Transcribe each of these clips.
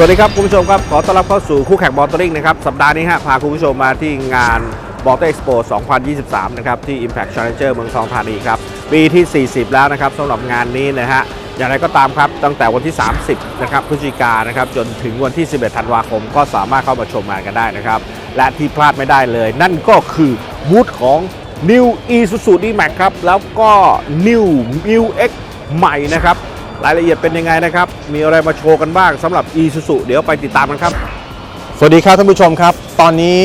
สวัสดีครับ คุณผู้ชมครับ ขอต้อนรับเข้าสู่คู่แข่งมอเตอร์ริงนะครับ สัปดาห์นี้ฮะพาคุณผู้ชมมาที่งาน m o t o r Expo 2023 นะครับ ที่ Impact Challenger เมืองทองธานีครับ ปีที่ 40 แล้วนะครับสำหรับงานนี้นะฮะอย่างไรก็ตามครับ ตั้งแต่วันที่ 30 นะครับพฤศจิกายนนะครับ จนถึงวันที่ 11 ธันวาคม ก็สามารถเข้ามาชมงานกันได้นะครับ และที่พลาดไม่ได้เลย นั่นก็คือบูธของ New Isuzu D-Max ครับแล้วก็ New Mu X ใหม่นะครับ รายละเอียดเป็นยังไงนะครับ มีอะไรมาโชว์กันบ้างสำหรับ Isuzu เดี๋ยวไปติดตามกันครับ สวัสดีครับท่านผู้ชมครับ ตอนนี้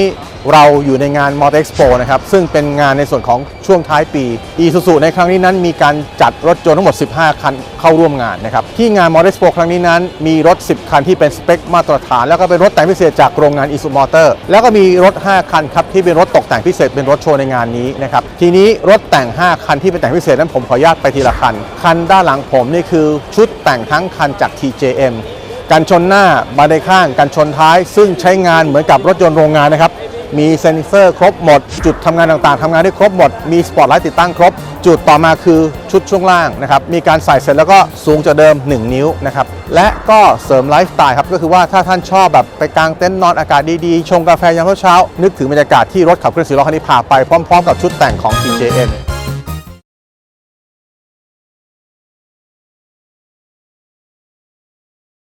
เราอยู่ในงาน m o t o Expo นะครับ ซึ่งเป็นงานในส่วนของช่วงท้ายปี Isuzu ในครั้งนี้นั้นมีการจัดรถยนต์ทั้งหมด 15 คันเข้าร่วมงานนะครับ ที่งาน m o t o Expo ครั้งนี้นั้น มีรถ 10 คันที่เป็นสเปคมาตรฐาน แล้วก็เป็นรถแต่งพิเศษจากโรงงาน Isuzu Motor แล้วก็มีรถ 5 คันครับที่เป็นรถตกแต่งพิเศษเป็นรถโชว์ในงานนี้นะครับ ทีนี้รถแต่ง 5 คันที่เป็นแต่งพิเศษนั้นผมขออนุญาตไปทีละคัน คันด้านหลังผมนี่คือชุดแต่งทั้งคันจาก TJM กันชนหน้าบานในข้าง กันชนท้าย ซึ่งใช้งานเหมือนกับรถยนต์โรงงานนะครับ มีเซนเซอร์ครบหมด จุดทำงานต่างๆทำงานได้ครบหมด มีสปอตไลท์ติดตั้งครบ จุดต่อมาคือชุดช่วงล่างนะครับ มีการใส่เสร็จแล้วก็สูงจากเดิม 1 นิ้วนะครับ และก็เสริมไลฟ์สไตล์ครับ ก็คือว่าถ้าท่านชอบแบบไปกางเต็นท์นอนอากาศดีๆ ชงกาแฟยามเช้า นึกถึงบรรยากาศที่รถขับเคลื่อนสีล้อคันนี้พาไปพร้อม ๆ กับชุดแต่งของ TJN